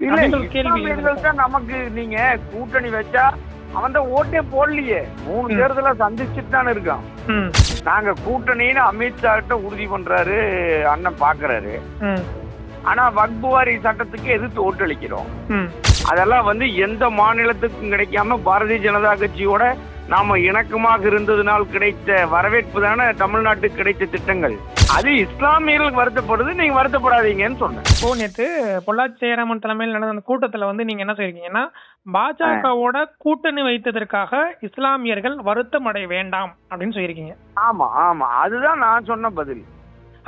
இல்ல நமக்கு நீங்க கூட்டணி வச்சா அவன் ஓட்டே போடலையே. மூணு. தேர்தல சந்திச்சுட்டு தானே இருக்கான். நாங்க கூட்டணின்னு அமித்ஷா கிட்ட உறுதி பண்றாரு அண்ணன் பாக்குறாரு. ஆனா வக்புவாரி சட்டத்துக்கு எதிர்த்து ஓட்டளிக்கிறோம். அதெல்லாம் வந்து எந்த மாநிலத்துக்கும் கிடைக்காம பாரதிய ஜனதா கட்சியோட நாம இணக்கமாக இருந்ததுனால் கிடைத்த வரவேற்பு தானே தமிழ்நாட்டுக்கு கிடைத்த திட்டங்கள். அது இஸ்லாமியர்களுக்கு வருத்தப்படுது நீங்க வருத்தப்படாதீங்கன்னு சொன்னேன். இப்போ நேத்து பொள்ளாச்சி ஜெயராமன் தலைமையில் நடந்த அந்த கூட்டத்துல வந்து நீங்க என்ன சொல்லிருக்கீங்கன்னா பாஜகவோட கூட்டணி வைத்ததற்காக இஸ்லாமியர்கள் வருத்தம் அடைய வேண்டாம் அப்படின்னு சொல்லியிருக்கீங்க. ஆமா ஆமா. அதுதான் நான் சொன்ன பதில்.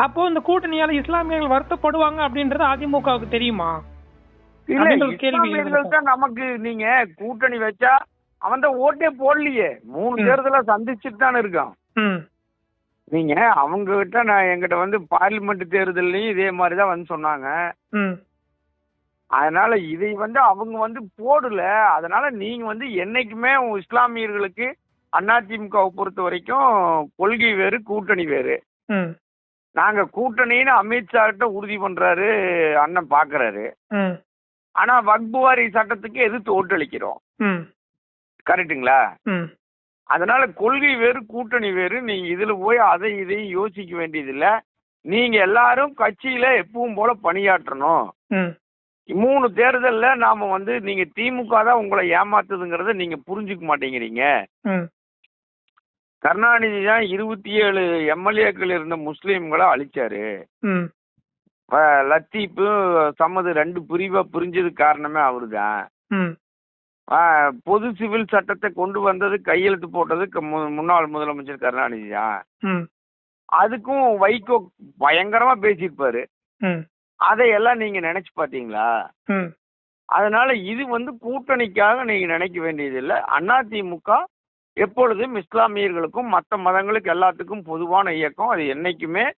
அப்போ இந்த கூட்டணியால இஸ்லாமியர்கள் வருத்தப்படுவாங்க அப்படின்றது அதிமுகவுக்கு தெரியுமா? நமக்கு நீங்க கூட்டணி வச்சா அவன் தான் ஓட்டே போடலையே. மூணு. தேர்தல சந்திச்சுட்டு தானே இருக்கான். நீங்க அவங்க கிட்ட நான் எங்கிட்ட வந்து பார்லிமெண்ட் தேர்தல்லையும் இதே மாதிரி தான் வந்து சொன்னாங்க. அதனால இதை வந்து அவங்க வந்து போடல. அதனால நீங்க வந்து என்னைக்குமே இஸ்லாமியர்களுக்கு அதிமுகவை பொறுத்த வரைக்கும் கொள்கை வேறு கூட்டணி வேறு. நாங்க கூட்டணின்னு அமித்ஷா கிட்ட உறுதி பண்றாரு அண்ணன் பாக்குறாரு. ஆனா வக்புவாரி சட்டத்துக்கு எதிர்த்து ஓட்டளிக்கிறோம். ம். அதனால கொள்கை வேறு கூட்டணி வேறு. நீங்க இதுல போய் அதை இதையும் யோசிக்க வேண்டியதில்ல. நீங்க எல்லாரும் கட்சியில எப்பவும் போல பணியாற்றணும். மூணு தேர்தல்ல நாம வந்து நீங்க திமுக தான் உங்களை ஏமாத்துதுங்கிறத நீங்க புரிஞ்சுக்க மாட்டேங்கிறீங்க. கருணாநிதி தான் இருபத்தி ஏழு எம்எல்ஏக்கள் இருந்த முஸ்லீம்களை அழிச்சாரு. லத்தீப்பு சம்மது ரெண்டு பிரிவா பிரிஞ்சதுக்கு காரணமே அவருதான். ஆஹ் பொது சிவில் சட்டத்தை கொண்டு வந்தது கையெழுத்து போட்டது முன்னாள் முதலமைச்சர் கருணாநிதி தான். ம். அதுக்கும் வைகோ பயங்கரமா பேசியிருப்பாரு. அதையெல்லாம் நீங்க நினைச்சு பாத்தீங்களா ம். அதனால இது வந்து கூட்டணிக்காக நீங்க நினைக்க வேண்டியதில்லை. அதிமுக எப்பொழுதும் இஸ்லாமியர்களுக்கும் மற்ற மதங்களுக்கு எல்லாத்துக்கும் பொதுவான இயக்கம். அது என்னைக்குமே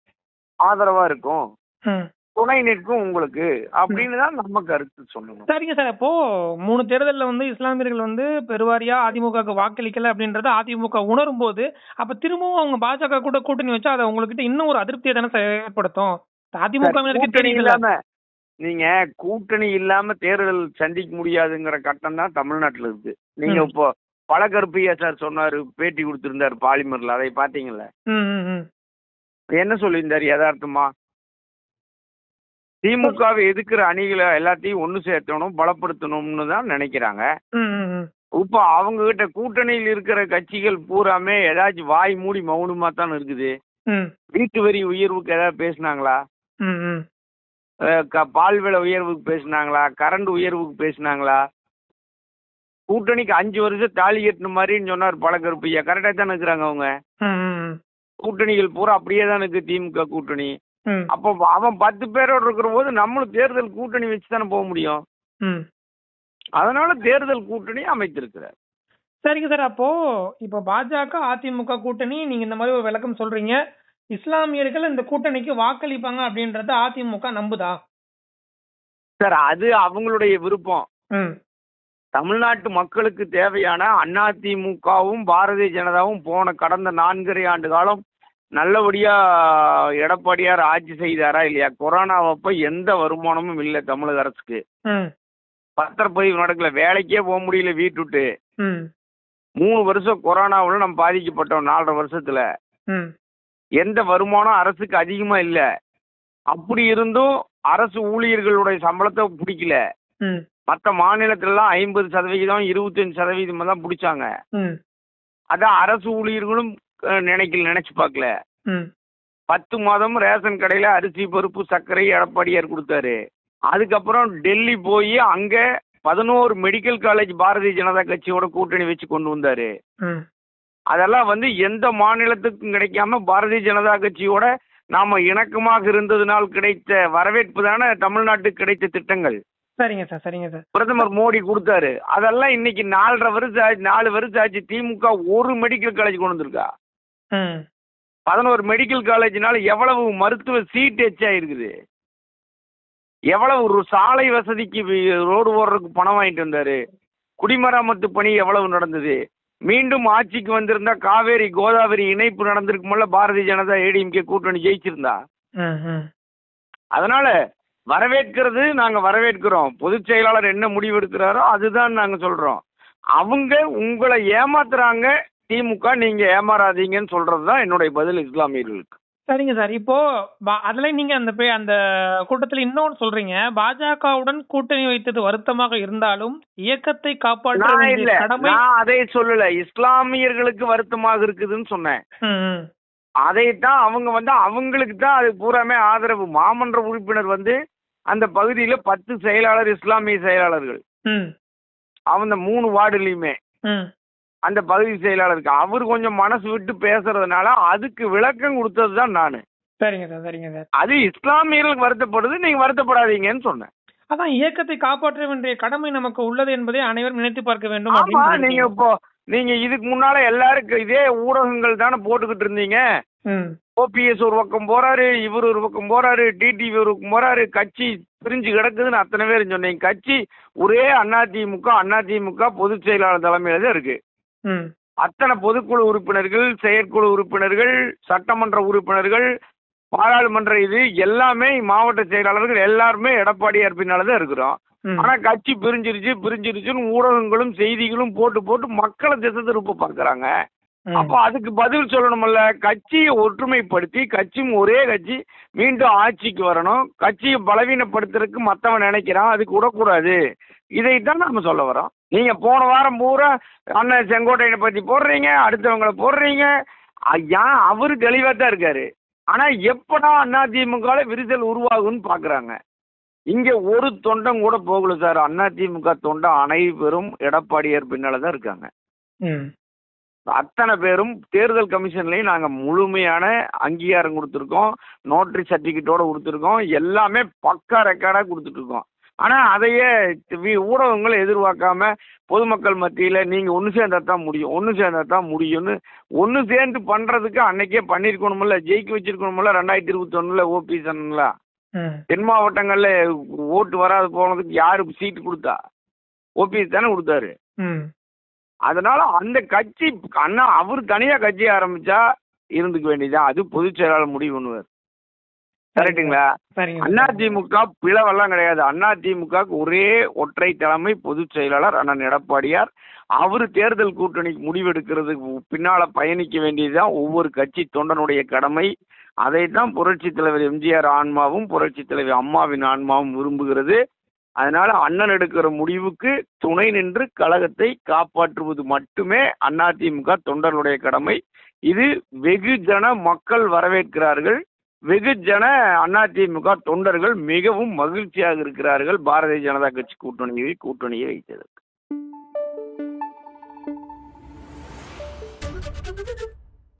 ஆதரவா இருக்கும். ம். துணை நிற்கும் உங்களுக்கு. அப்படின்னு தான் நம்ம கருத்து சொல்லணும். சரிங்க சார். அப்போ மூணு தேர்தல்ல வந்து இஸ்லாமியர்கள் வந்து பெருவாரியா அதிமுகவுக்கு வாக்களிக்கல அப்படின்றத அதிமுக உணரும் போது அப்ப திரும்பவும் அவங்க பாஜக கூட கூட்டணி வச்சா அதை உங்ககிட்ட இன்னும் ஒரு அதிருப்தியை தானே ஏற்படுத்தும்? தெரியல இல்லாம நீங்க கூட்டணி இல்லாம தேர்தல் சந்திக்க முடியாதுங்கிற கட்டம் தான் தமிழ்நாட்டுல இருக்கு. நீங்க. இப்போ பழகருப்பையா சார் சொன்னாரு பேட்டி கொடுத்திருந்தாரு பாலிமர்ல அதை பாத்தீங்கல்ல ம். என்ன சொல்லியிருந்தாரு யதார்த்தமா? திமுகவை எதிர்க்கிற அணிகளை எல்லாத்தையும் ஒண்ணு சேர்த்தணும் பலப்படுத்தணும்னு தான் நினைக்கிறாங்க. இப்போ அவங்க கிட்ட கூட்டணியில் இருக்கிற கட்சிகள் பூராமே ஏதாச்சும் வாய் மூடி மௌனமா தான் இருக்குது. வீட்டு வரி உயர்வுக்கு ஏதாவது பேசுனாங்களா? பால் விலை உயர்வுக்கு பேசுனாங்களா? கரண்ட் உயர்வுக்கு பேசுனாங்களா? கூட்டணிக்கு அஞ்சு வருஷம் தாலி கட்டின மாதிரின்னு சொன்னார் பழக்கருப்பையா கரெக்டாக தானே இருக்கிறாங்க அவங்க. கூட்டணிகள் பூரா அப்படியே தான் இருக்கு திமுக கூட்டணி. அப்போ அவன் பத்து பேரோட இருக்கிற போது நம்மளும் தேர்தல் கூட்டணி வச்சு தானே போக முடியும். அதனால தேர்தல் கூட்டணி அமைத்திருக்கிறார். சரிங்க சார். அப்போ இப்போ பாஜக அதிமுக கூட்டணி நீங்க இந்த மாதிரி ஒரு விளக்கம் சொல்றீங்க. இஸ்லாமியர்கள் இந்த கூட்டணிக்கு வாக்களிப்பாங்க அப்படின்றத அதிமுக நம்புதா? சார் அது அவங்களுடைய விருப்பம். தமிழ்நாட்டு மக்களுக்கு தேவையான அதிமுகவும் பாரதிய ஜனதாவும் போன கடந்த நான்கரை ஆண்டு காலம் நல்லபடியா எடப்பாடியார் ஆட்சி செய்தாரா இல்லையா? கொரோனாவப்ப எந்த வருமானமும் இல்லை தமிழக அரசுக்கு. பத்திரப்பதிவு நடக்கல. வேலைக்கே போக முடியல வீட்டுட்டு. ம். மூணு வருஷம் கொரோனாவில் நம்ம பாதிக்கப்பட்டோம் நாலரை வருஷத்துல. ம். எந்த வருமானம் அரசுக்கு அதிகமா இல்லை. அப்படி இருந்தும் அரசு ஊழியர்களுடைய சம்பளத்தை பிடிக்கல. மற்ற மாநிலத்திலலாம் ஐம்பது சதவிகிதம் இருபத்தஞ்சு சதவீதம் தான் பிடிச்சாங்க. ம். அதான் அரசு ஊழியர்களும் நினைக்கல நினைச்சு பார்க்கல. பத்து மாதம் ரேஷன் கடையில் அரிசி பருப்பு சர்க்கரை எடப்பாடியார் கொடுத்தாரு. அதுக்கப்புறம் டெல்லி போய் அங்கே பதினோரு மெடிக்கல் காலேஜ் பாரதிய ஜனதா கட்சியோட கூட்டணி வச்சு கொண்டு வந்தாரு. அதெல்லாம் வந்து எந்த மாநிலத்துக்கும் கிடைக்காம பாரதிய ஜனதா கட்சியோட நாம இணக்கமாக இருந்ததுனால் கிடைத்த வரவேற்பு தானே தமிழ்நாட்டுக்கு கிடைத்த திட்டங்கள். சரிங்க சார் சரிங்க சார். பிரதமர் மோடி கொடுத்தாரு. அதெல்லாம் இன்னைக்கு நாலரை வருஷம் ஆச்சு நாலு வருஷம் ஆச்சு திமுக ஒரு மெடிக்கல் காலேஜ் கொண்டு வந்திருக்கா? ம். பதினோரு மெடிக்கல் காலேஜ்னால எவ்வளவு மருத்துவ சீட் எச்சா இருக்குது எவ்வளவு ஒரு சாலை வசதிக்கு ரோடு ஓடுறதுக்கு பணம் வாங்கிட்டு வந்தாரு? குடிமராமத்து பணி எவ்வளவு நடந்தது? மீண்டும் ஆட்சிக்கு வந்திருந்தா காவேரி கோதாவரி இணைப்பு நடந்திருக்குமல்ல? பாரதிய ஜனதா ஏடிஎம்கே கூட்டணி ஜெயிச்சிருந்தா? அதனால வரவேற்கிறது நாங்க வரவேற்கிறோம். பொதுச் செயலாளர் என்ன முடிவு எடுக்கிறாரோ அதுதான் நாங்க சொல்றோம். அவங்க உங்களை ஏமாத்துறாங்க திமுக நீங்க ஏமாறாதீங்கன்னு சொல்றது தான் என்னுடைய பதில் இஸ்லாமியர்களுக்கு. சரிங்க சார். இப்போ அதுல நீங்க அந்த அந்த கூட்டத்துல இன்னொன்னு சொல்றீங்க. பாஜகவுடன் கூட்டணி வைத்தது வருத்தமாக இருந்தாலும் இயக்கத்தை காப்பாற்ற கடமை அதை சொல்லல. இஸ்லாமியர்களுக்கு வருத்தமாக இருக்குதுன்னு சொன்னேன். அதைத்தான் அவங்க வந்து அவங்களுக்கு தான் அது பூராமே ஆதரவு. மாமன்ற உறுப்பினர் வந்து அந்த பகுதியில பத்து செயலாளர் இஸ்லாமிய செயலாளர்கள். அவங்க மூணு வார்டுலயுமே. அந்த பகுதி செயலாளருக்கு. அவர் கொஞ்சம் மனசு விட்டு பேசுறதுனால அதுக்கு விளக்கம் கொடுத்தது தான் நான். சரிங்க சார் சரிங்க சார். அது இஸ்லாமியர்களுக்கு வருத்தப்படுது நீங்க வருத்தப்படாதீங்கன்னு சொன்னேன். அதான் இயக்கத்தை காப்பாற்ற வேண்டிய கடமை நமக்கு உள்ளது என்பதை அனைவரும் நினைத்து பார்க்க வேண்டும் ஆமா நீங்க. இப்போ நீங்க இதுக்கு முன்னால எல்லாருக்கும் இதே ஊடகங்கள் தானே போட்டுக்கிட்டு இருந்தீங்க. ஓபிஎஸ் ஒரு பக்கம் போறாரு இவர் ஒரு பக்கம் போறாரு டிடிவி ஒரு பக்கம் போறாரு கட்சி பிரிஞ்சு கிடக்குதுன்னு அத்தனை பேரும் சொன்னீங்க. கட்சி ஒரே அதிமுக அதிமுக பொதுச் செயலாளர் தலைமையில தான் இருக்கு. ம், அத்தனை பொதுக்குழு உறுப்பினர்கள் செயற்குழு உறுப்பினர்கள் சட்டமன்ற உறுப்பினர்கள் பாராளுமன்ற இது எல்லாமே மாவட்ட செயலாளர்கள் எல்லாருமே எடப்பாடியார் பின்னால தான் இருக்கிறோம். ஆனா கட்சி பிரிஞ்சிருச்சு பிரிஞ்சிருச்சுன்னு ஊடகங்களும் செய்திகளும் போட்டு போட்டு மக்களை திசை திருப்ப பார்க்கறாங்க ம். அப்போ அதுக்கு பதில் சொல்லணும்ல கட்சியை ஒற்றுமைப்படுத்தி கட்சியும் ஒரே கட்சி மீண்டும் ஆட்சிக்கு வரணும். கட்சியை பலவீனப்படுத்துறதுக்கு மத்தவன் நினைக்கிறான் அதுக்கு விடக்கூடாது. இதைத்தான் நாம சொல்ல வரோம் நீங்க போன வாரம் பூரா அண்ணன் செங்கோட்டையனை பத்தி போடுறீங்க அடுத்தவங்கள போடுறீங்க. ஐயா அவரு தெளிவா தான் இருக்காரு. ஆனா எப்படா அதிமுக விரிசல் உருவாகும்னு பாக்குறாங்க. இங்க ஒரு தொண்டம் கூட போகல சார். அதிமுக தொண்டம் அனைவரும் எடப்பாடியார் பின்னால தான் இருக்காங்க. ம். அத்தனை பேரும் தேர்தல் கமிஷன்லயும் நாங்க முழுமையான அங்கீகாரம் கொடுத்துருக்கோம். நோட்டரி சர்டிபிகேட்டோட கொடுத்துருக்கோம். எல்லாமே பக்கா ரெக்கார்டா கொடுத்துட்டு இருக்கோம் ஆனா அதையே வி- ஊடகங்கள் எதிர்பார்க்காம பொதுமக்கள் மத்தியில நீங்க ஒண்ணு சேர்ந்தா தான் முடியும் ஒண்ணு சேர்ந்தா தான் முடியும்னு ஒண்ணு சேர்ந்து பண்றதுக்கு அன்னைக்கே பண்ணிருக்கணும்ல ஜெயிக்க வச்சிருக்கணும்ல ரெண்டாயிரத்தி இருபத்தி ஒண்ணுல ஓபி சொன்னா ம். தென் மாவட்டங்கள்ல ஓட்டு வராது போனதுக்கு யாரு சீட்டு கொடுத்தா? ஓபிஎஸ் தானே கொடுத்தாரு. அதனால அந்த கட்சி அண்ணா அவர் தனியா கட்சி ஆரம்பிச்சா இருந்துக்க வேண்டியதுதான். அது பொதுச் செயலாளர் முடிவு பண்ணுவார். கரெக்டுங்களா சார். அதிமுக பிளவெல்லாம் கிடையாது. அதிமுக ஒரே ஒற்றை தலைமை பொதுச் செயலாளர் அண்ணன் எடப்பாடியார். அவர் தேர்தல் கூட்டணிக்கு முடிவெடுக்கிறதுக்கு பின்னால பயணிக்க வேண்டியதுதான் ஒவ்வொரு கட்சி தொண்டனுடைய கடமை. அதைத்தான் புரட்சி தலைவர் எம்ஜிஆர் ஆன்மாவும் புரட்சி தலைவர் அம்மாவின் ஆன்மாவும் விரும்புகிறது. அதனால அண்ணன் எடுக்கிற முடிவுக்கு துணை நின்று கழகத்தை காப்பாற்றுவது மட்டுமே அதிமுக தொண்டர்களுடைய கடமை. இது வெகுஜன மக்கள் வரவேற்கிறார்கள். வெகுஜன அதிமுக தொண்டர்கள் மிகவும் மகிழ்ச்சியாக இருக்கிறார்கள். பாரதிய ஜனதா கட்சி கூட்டணியை கூட்டணியை வைத்ததற்கு.